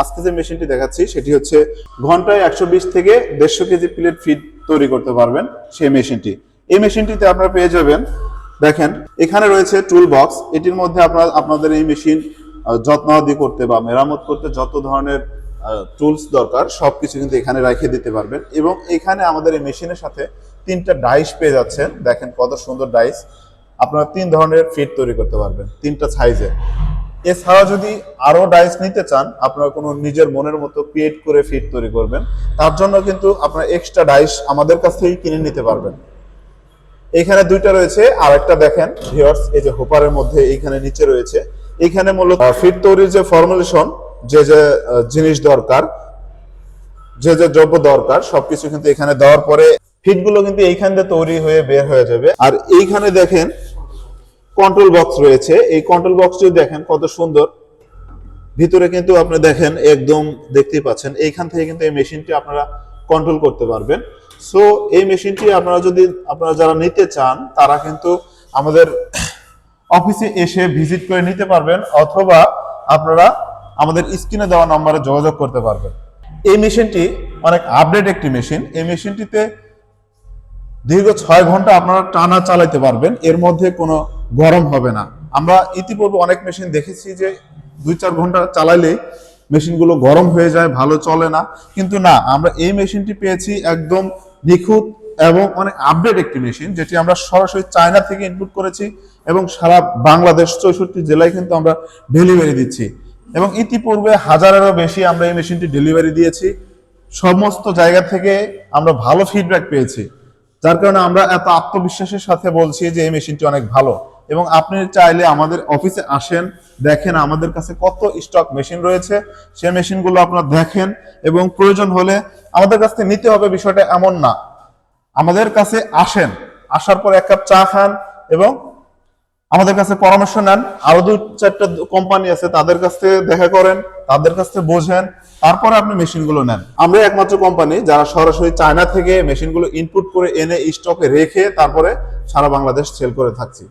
আজকে যে মেশিনটি দেখাচ্ছি, সেটি হচ্ছে ঘন্টায় একশো বিশ থেকে দেড়শো কেজি প্লেট ফিড তৈরি করতে পারবেন সেই মেশিনটি এই মেশিনটিতে আপনারা পেয়ে যাবেন, দেখেন, এখানে রয়েছে টুল বক্স এটির মধ্যে আপনারা, আপনাদের এই মেশিন যত্নাদি করতে বা মেরামত করতে যত ধরনের টুলস দরকার, সবকিছু কিন্তু এখানে রেখে দিতে পারবেন। এবং এখানে আমাদের এই মেশিনের সাথে তিনটা ডাইস পেয়ে যাচ্ছেন। দেখেন কত সুন্দর ডাইস আপনারা তিন ধরনের ফিট তৈরি করতে পারবেন, তিনটা সাইজে এছাড়া যদি আরও ডাইস নিতে চান, আপনার কোনো নিজের মনের মতো ক্রিয়েট করে ফিট তৈরি করবেন। তার জন্য কিন্তু আপনার এক্সট্রা ডাইস আমাদের কাছ থেকেই কিনে নিতে পারবেন। এখানে দুইটা রয়েছে আর একটা দেখেন ভিউয়ার্স এই যে হোপারের মধ্যে এইখানে নিচে রয়েছে। এখানে মূলত ফিট তৈরির যে ফর্মুলেশন যে যে জিনিস দরকার, যে যে দ্রব্য দরকার, সবকিছু কিন্তু এখানে দেওয়ার পরে ফিটগুলো কিন্তু এইখান দিয়ে তৈরি হয়ে বের হয়ে যাবে। আর এইখানে দেখেন কন্ট্রোল বক্স রয়েছে। এই কন্ট্রোল বক্সটি দেখেন কত সুন্দর। ভিতরে কিন্তু আপনি দেখেন একদম দেখতেই পাচ্ছেন। এইখান থেকে কিন্তু এই মেশিনটি আপনারা কন্ট্রোল করতে পারবেন। সো এই মেশিনটি আপনারা যদি, আপনারা যারা নিতে চান, তারা কিন্তু আমাদের অফিসে এসে ভিজিট করে নিতে পারবেন অথবা আপনারা আমাদের স্ক্রিনে দেওয়া নম্বরে যোগাযোগ করতে পারবেন। এই মেশিনটি অনেক আপডেট একটি মেশিন এই মেশিনটিতে দীর্ঘ ছয় ঘণ্টা আপনারা টানা চালাতে পারবেন। এর মধ্যে কোনো গরম হবে না। আমরা ইতিপূর্বে অনেক মেশিন দেখেছি যে দুই চার ঘণ্টা চালাইলেই মেশিনগুলো গরম হয়ে যায়, ভালো চলে না। কিন্তু না, আমরা এই মেশিনটি পেয়েছি একদম নিখুঁত এবং অনেক আপডেট একটি মেশিন যেটি আমরা সরাসরি চায়না থেকে ইনপুট করেছি এবং সারা বাংলাদেশ চৌষট্টি জেলায় কিন্তু আমরা ডেলিভারি দিচ্ছি। এবং ইতিপূর্বে হাজারেরও বেশি আমরা এই মেশিনটি ডেলিভারি দিয়েছি। সমস্ত জায়গা থেকে আমরা ভালো ফিডব্যাক পেয়েছি। যার কারণে আমরা এত আত্মবিশ্বাসের সাথে বলছি যে এই মেশিনটি অনেক ভালো। এবং আপনি চাইলে আমাদের অফিসে আসেন, দেখেন আমাদের কাছে কত স্টক মেশিন রয়েছে। সেই মেশিনগুলো আপনারা দেখেন এবং প্রয়োজন হলে আমাদের কাছ থেকে নিতে হবে, বিষয়টা এমন না। আমাদের কাছে আসেন, আসার পর এক কাপ চা খান এবং আমাদের কাছে পরামর্শ নেন। আরও দু চারটা কোম্পানি আছে, তাদের কাছ থেকে দেখা করেন, তাদের কাছ থেকে বোঝেন, তারপরে আপনি মেশিনগুলো নেন। আমরা একমাত্র কোম্পানি যারা সরাসরি চায়না থেকে মেশিনগুলো ইনপুট করে এনে স্টকে রেখে তারপরে সারা বাংলাদেশ সেল করে থাকছি।